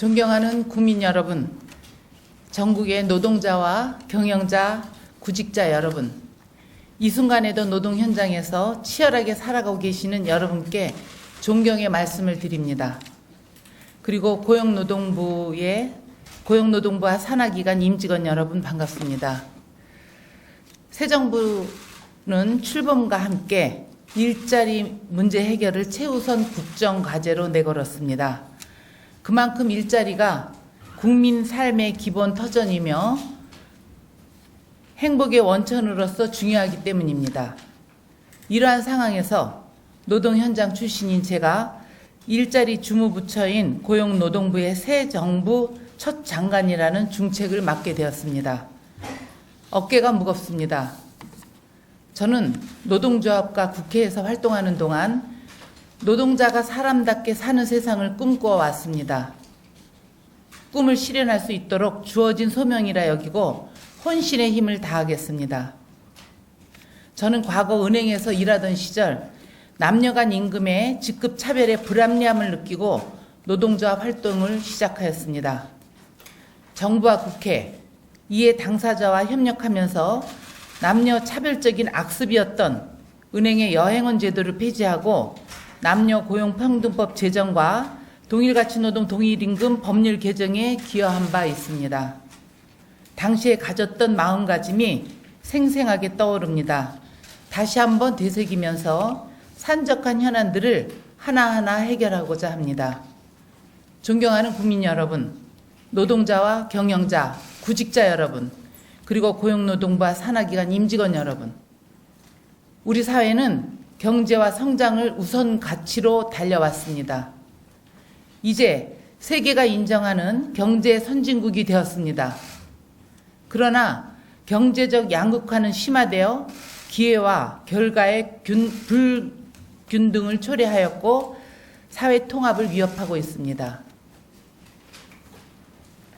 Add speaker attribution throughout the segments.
Speaker 1: 존경하는 국민 여러분, 전국의 노동자와 경영자, 구직자 여러분, 이 순간에도 노동 현장에서 치열하게 살아가고 계시는 여러분께 존경의 말씀을 드립니다. 그리고 고용노동부의 고용노동부와 산하기관 임직원 여러분 반갑습니다. 새 정부는 출범과 함께 일자리 문제 해결을 최우선 국정 과제로 내걸었습니다. 그만큼 일자리가 국민 삶의 기본 터전이며 행복의 원천으로서 중요하기 때문입니다. 이러한 상황에서 노동 현장 출신인 제가 일자리 주무부처인 고용노동부의 새 정부 첫 장관이라는 중책을 맡게 되었습니다. 어깨가 무겁습니다. 저는 노동조합과 국회에서 활동하는 동안 노동자가 사람답게 사는 세상을 꿈꿔 왔습니다. 꿈을 실현할 수 있도록 주어진 소명이라 여기고 혼신의 힘을 다하겠습니다. 저는 과거 은행에서 일하던 시절 남녀 간 임금의 직급 차별의 불합리함을 느끼고 노동조합 활동을 시작하였습니다. 정부와 국회, 이에 당사자와 협력하면서 남녀 차별적인 악습이었던 은행의 여행원 제도를 폐지하고 남녀 고용평등법 제정과 동일가치노동 동일임금 법률 개정에 기여한 바 있습니다. 당시에 가졌던 마음가짐이 생생하게 떠오릅니다. 다시 한번 되새기면서 산적한 현안들을 하나하나 해결하고자 합니다. 존경하는 국민 여러분, 노동자와 경영자, 구직자 여러분, 그리고 고용노동부와 산하기관 임직원 여러분, 우리 사회는 경제와 성장을 우선 가치로 달려왔습니다. 이제 세계가 인정하는 경제 선진국이 되었습니다. 그러나 경제적 양극화는 심화되어 기회와 결과의 균, 불균등을 초래하였고 사회 통합을 위협하고 있습니다.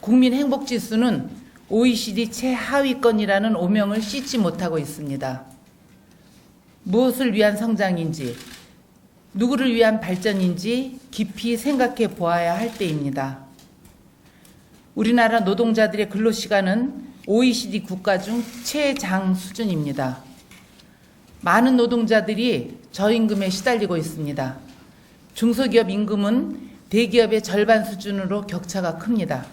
Speaker 1: 국민 행복 지수는 OECD 최하위권이라는 오명을 씻지 못하고 있습니다. 무엇을 위한 성장인지, 누구를 위한 발전인지 깊이 생각해 보아야 할 때입니다. 우리나라 노동자들의 근로시간은 OECD 국가 중 최장 수준입니다. 많은 노동자들이 저임금에 시달리고 있습니다. 중소기업 임금은 대기업의 절반 수준으로 격차가 큽니다.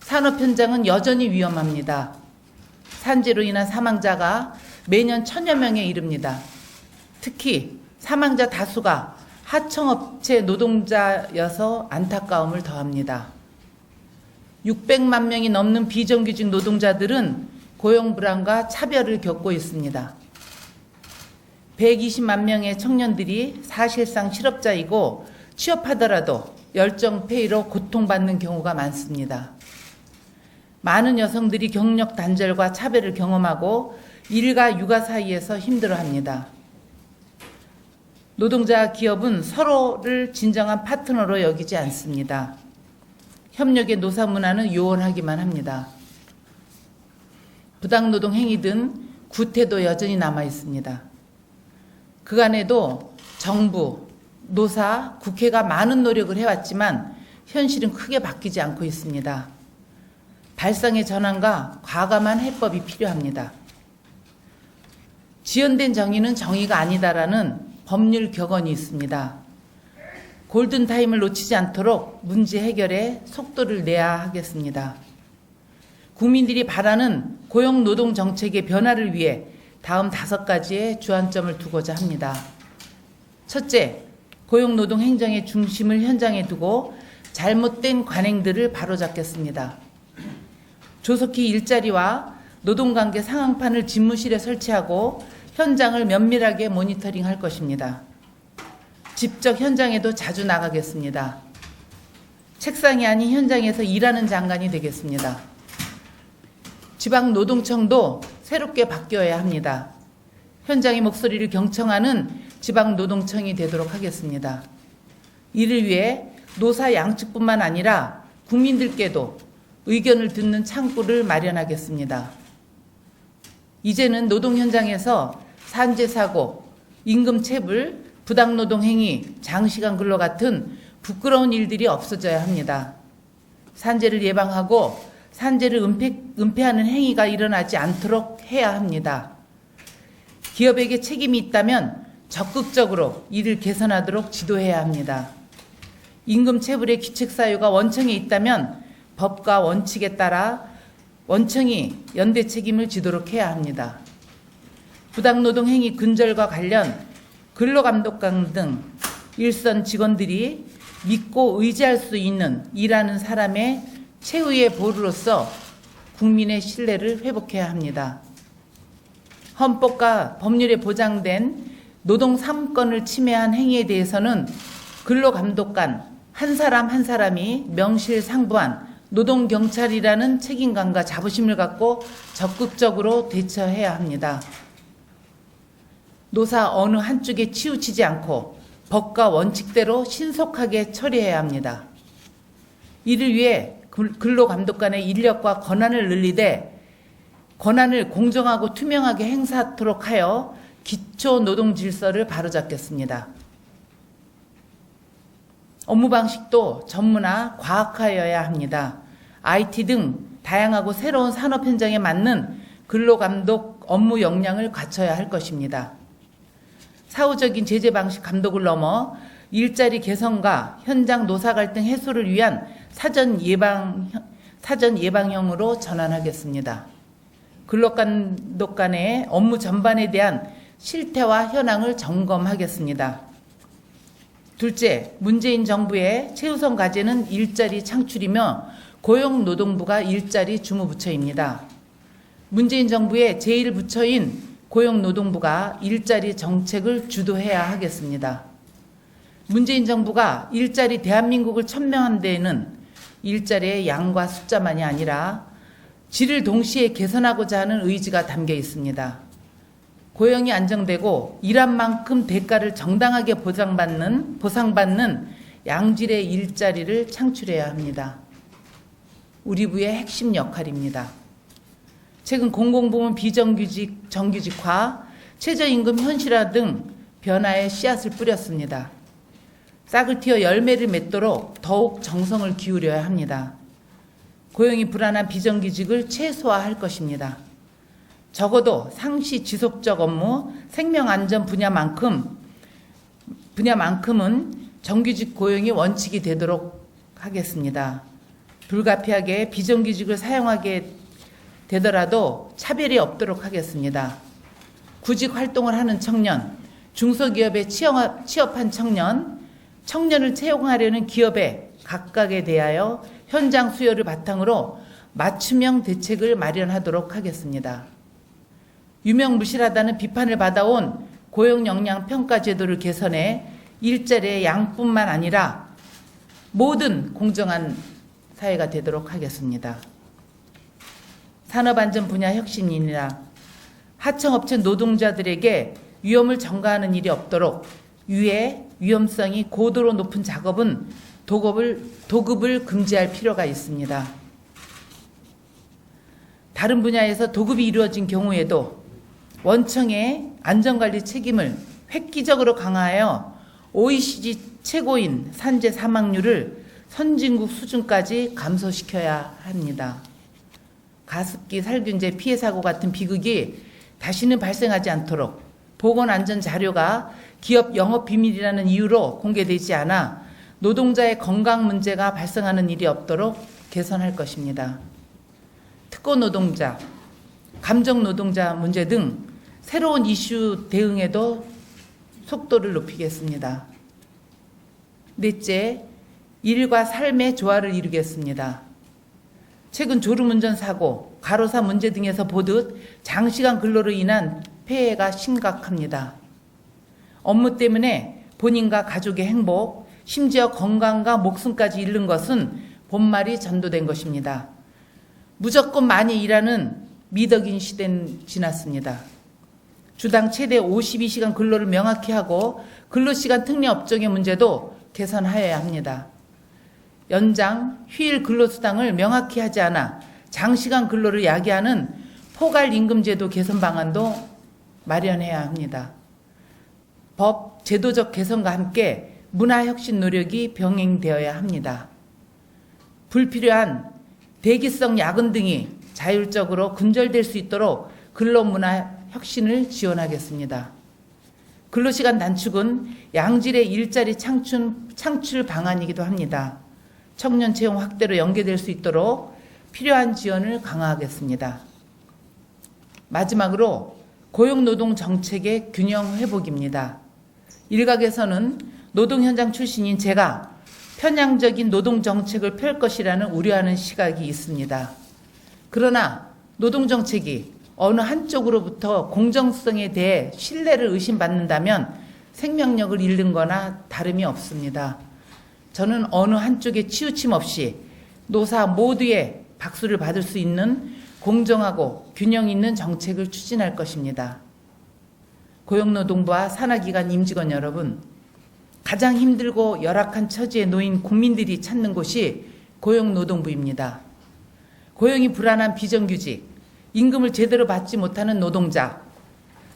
Speaker 1: 산업 현장은 여전히 위험합니다. 산재로 인한 사망자가 매년 천여 명에 이릅니다. 특히 사망자 다수가 하청업체 노동자여서 안타까움을 더합니다. 600만 명이 넘는 비정규직 노동자들은 고용 불안과 차별을 겪고 있습니다. 120만 명의 청년들이 사실상 실업자이고 취업하더라도 열정 폐의로 고통받는 경우가 많습니다. 많은 여성들이 경력 단절과 차별을 경험하고 일과 육아 사이에서 힘들어합니다. 노동자 기업은 서로를 진정한 파트너로 여기지 않습니다. 협력의 노사 문화는 요원하기만 합니다. 부당노동 행위든 구태도 여전히 남아 있습니다. 그간에도 정부, 노사, 국회가 많은 노력을 해왔지만 현실은 크게 바뀌지 않고 있습니다. 발상의 전환과 과감한 해법이 필요합니다. 지연된 정의는 정의가 아니다라는 법률 격언이 있습니다. 골든타임을 놓치지 않도록 문제 해결에 속도를 내야 하겠습니다. 국민들이 바라는 고용 노동 정책의 변화를 위해 다음 다섯 가지의 주안점을 두고자 합니다. 첫째, 고용 노동 행정의 중심을 현장에 두고 잘못된 관행들을 바로잡겠습니다. 조속히 일자리와 노동관계 상황판을 집무실에 설치하고 현장을 면밀하게 모니터링 할 것입니다. 직접 현장에도 자주 나가겠습니다. 책상이 아닌 현장에서 일하는 장관이 되겠습니다. 지방 노동청도 새롭게 바뀌어야 합니다. 현장의 목소리를 경청하는 지방 노동청이 되도록 하겠습니다. 이를 위해 노사 양측뿐만 아니라 국민들께도 의견을 듣는 창구를 마련하겠습니다. 이제는 노동 현장에서 산재 사고, 임금 체불, 부당 노동 행위, 장시간 근로 같은 부끄러운 일들이 없어져야 합니다. 산재를 예방하고 산재를 은폐, 은폐하는 행위가 일어나지 않도록 해야 합니다. 기업에게 책임이 있다면 적극적으로 이를 개선하도록 지도해야 합니다. 임금 체불의 기책 사유가 원청에 있다면 법과 원칙에 따라 원청이 연대 책임을 지도록 해야 합니다. 부당노동 행위 근절과 관련 근로감독관 등 일선 직원들이 믿고 의지할 수 있는 일하는 사람의 최후의 보루로서 국민의 신뢰를 회복해야 합니다. 헌법과 법률에 보장된 노동 3권을 침해한 행위에 대해서는 근로감독관 한 사람 한 사람이 명실상부한 노동 경찰이라는 책임감과 자부심을 갖고 적극적으로 대처해야 합니다. 노사 어느 한쪽에 치우치지 않고 법과 원칙대로 신속하게 처리해야 합니다. 이를 위해 근로감독관의 인력과 권한을 늘리되 권한을 공정하고 투명하게 행사하도록 하여 기초 노동 질서를 바로잡겠습니다. 업무 방식도 전문화, 과학화여야 합니다. IT 등 다양하고 새로운 산업 현장에 맞는 근로감독 업무 역량을 갖춰야 할 것입니다. 사후적인 제재 방식 감독을 넘어 일자리 개선과 현장 노사 갈등 해소를 위한 사전 예방 사전 예방형으로 전환하겠습니다. 근로감독 간의 업무 전반에 대한 실태와 현황을 점검하겠습니다. 둘째, 문재인 정부의 최우선 과제는 일자리 창출이며 고용노동부가 일자리 주무부처입니다. 문재인 정부의 제1부처인 고용노동부가 일자리 정책을 주도해야 하겠습니다. 문재인 정부가 일자리 대한민국을 천명한 데에는 일자리의 양과 숫자만이 아니라 질을 동시에 개선하고자 하는 의지가 담겨 있습니다. 고용이 안정되고 일한 만큼 대가를 정당하게 보상받는 보상받는 양질의 일자리를 창출해야 합니다. 우리 부의 핵심 역할입니다. 최근 공공부문 비정규직 정규직화, 최저임금 현실화 등 변화의 씨앗을 뿌렸습니다. 싹을 틔어 열매를 맺도록 더욱 정성을 기울여야 합니다. 고용이 불안한 비정규직을 최소화할 것입니다. 적어도 상시 지속적 업무, 생명 안전 분야만큼 분야만큼은 정규직 고용이 원칙이 되도록 하겠습니다. 불가피하게 비정규직을 사용하게 되더라도 차별이 없도록 하겠습니다. 구직 활동을 하는 청년, 중소기업에 취업, 취업한 청년, 청년을 채용하려는 기업에 각각에 대하여 현장 수요를 바탕으로 맞춤형 대책을 마련하도록 하겠습니다. 유명무실하다는 비판을 받아온 고용 역량 평가 제도를 개선해 일자리의 양뿐만 아니라 모든 공정한 사회가 되도록 하겠습니다. 산업안전 분야 혁신이나 하청업체 노동자들에게 위험을 전가하는 일이 없도록 유해 위험성이 고도로 높은 작업은 도급을, 도급을 금지할 필요가 있습니다. 다른 분야에서 도급이 이루어진 경우에도 원청의 안전관리 책임을 획기적으로 강화하여 OECD 최고인 산재 사망률을 선진국 수준까지 감소시켜야 합니다. 가습기 살균제 피해 사고 같은 비극이 다시는 발생하지 않도록 보건 안전 자료가 기업 영업 비밀이라는 이유로 공개되지 않아 노동자의 건강 문제가 발생하는 일이 없도록 개선할 것입니다. 특고 노동자, 감정 노동자 문제 등 새로운 이슈 대응에도 속도를 높이겠습니다. 넷째, 일과 삶의 조화를 이루겠습니다. 최근 졸음운전 사고, 가로사 문제 등에서 보듯 장시간 근로로 인한 폐해가 심각합니다. 업무 때문에 본인과 가족의 행복, 심지어 건강과 목숨까지 잃는 것은 본말이 전도된 것입니다. 무조건 많이 일하는 미덕인 시대는 지났습니다. 주당 최대 52시간 근로를 명확히 하고 근로시간 특례 업종의 문제도 개선하여야 합니다. 연장, 휴일 근로수당을 명확히 하지 않아 장시간 근로를 야기하는 포괄 임금제도 개선 방안도 마련해야 합니다. 법, 제도적 개선과 함께 문화혁신 노력이 병행되어야 합니다. 불필요한 대기성 야근 등이 자율적으로 근절될 수 있도록 근로문화 혁신을 지원하겠습니다. 근로시간 단축은 양질의 일자리 창출, 창출 방안이기도 합니다. 청년 채용 확대로 연계될 수 있도록 필요한 지원을 강화하겠습니다. 마지막으로 고용노동 정책의 균형 회복입니다. 일각에서는 노동 현장 출신인 제가 편향적인 노동 정책을 펼 것이라는 우려하는 시각이 있습니다. 그러나 노동 정책이 어느 한쪽으로부터 공정성에 대해 신뢰를 의심받는다면 생명력을 잃는 거나 다름이 없습니다. 저는 어느 한쪽에 치우침 없이 노사 모두의 박수를 받을 수 있는 공정하고 균형 있는 정책을 추진할 것입니다. 고용노동부와 산하기관 임직원 여러분, 가장 힘들고 열악한 처지에 놓인 국민들이 찾는 곳이 고용노동부입니다. 고용이 불안한 비정규직, 임금을 제대로 받지 못하는 노동자,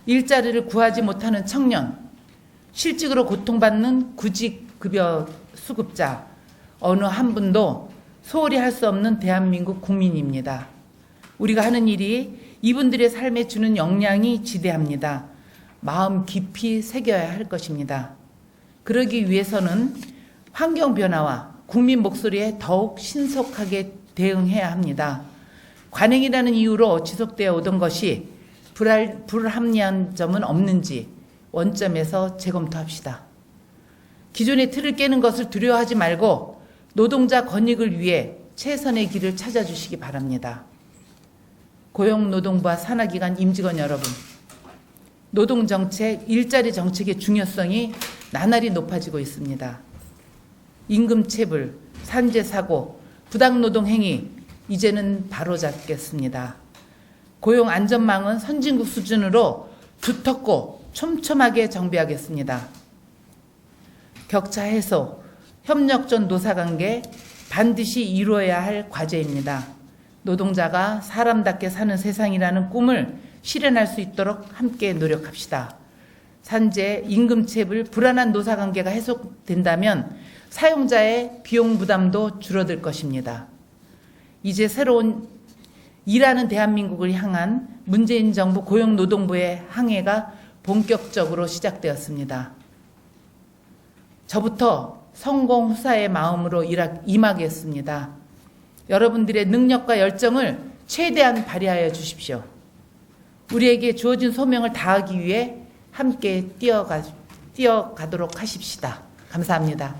Speaker 1: 일자리를 구하지 못하는 청년, 실직으로 고통받는 구직급여 수급자, 어느 한 분도 소홀히 할 수 없는 대한민국 국민입니다. 우리가 하는 일이 이분들의 삶에 주는 영향이 지대합니다. 마음 깊이 새겨야 할 것입니다. 그러기 위해서는 환경 변화와 국민 목소리에 더욱 신속하게 대응해야 합니다. 관행이라는 이유로 지속되어 오던 것이 불할, 불합리한 점은 없는지 원점에서 재검토합시다. 기존의 틀을 깨는 것을 두려워하지 말고 노동자 권익을 위해 최선의 길을 찾아주시기 바랍니다. 고용노동부와 산하기관 임직원 여러분, 노동정책, 일자리 정책의 중요성이 나날이 높아지고 있습니다. 임금체불, 산재사고, 부당노동 행위, 이제는 바로잡겠습니다. 고용 안전망은 선진국 수준으로 두텁고 촘촘하게 정비하겠습니다. 격차 해소, 협력 전 노사관계 반드시 이루어야 할 과제입니다. 노동자가 사람답게 사는 세상이라는 꿈을 실현할 수 있도록 함께 노력합시다. 산재, 임금체불, 불안한 노사관계가 해소된다면 사용자의 비용 부담도 줄어들 것입니다. 이제 새로운 일하는 대한민국을 향한 문재인 정부 고용노동부의 항해가 본격적으로 시작되었습니다. 저부터 성공 후사의 마음으로 임하겠습니다. 여러분들의 능력과 열정을 최대한 발휘하여 주십시오. 우리에게 주어진 소명을 다하기 위해 함께 뛰어가, 뛰어가도록 하십시다. 감사합니다.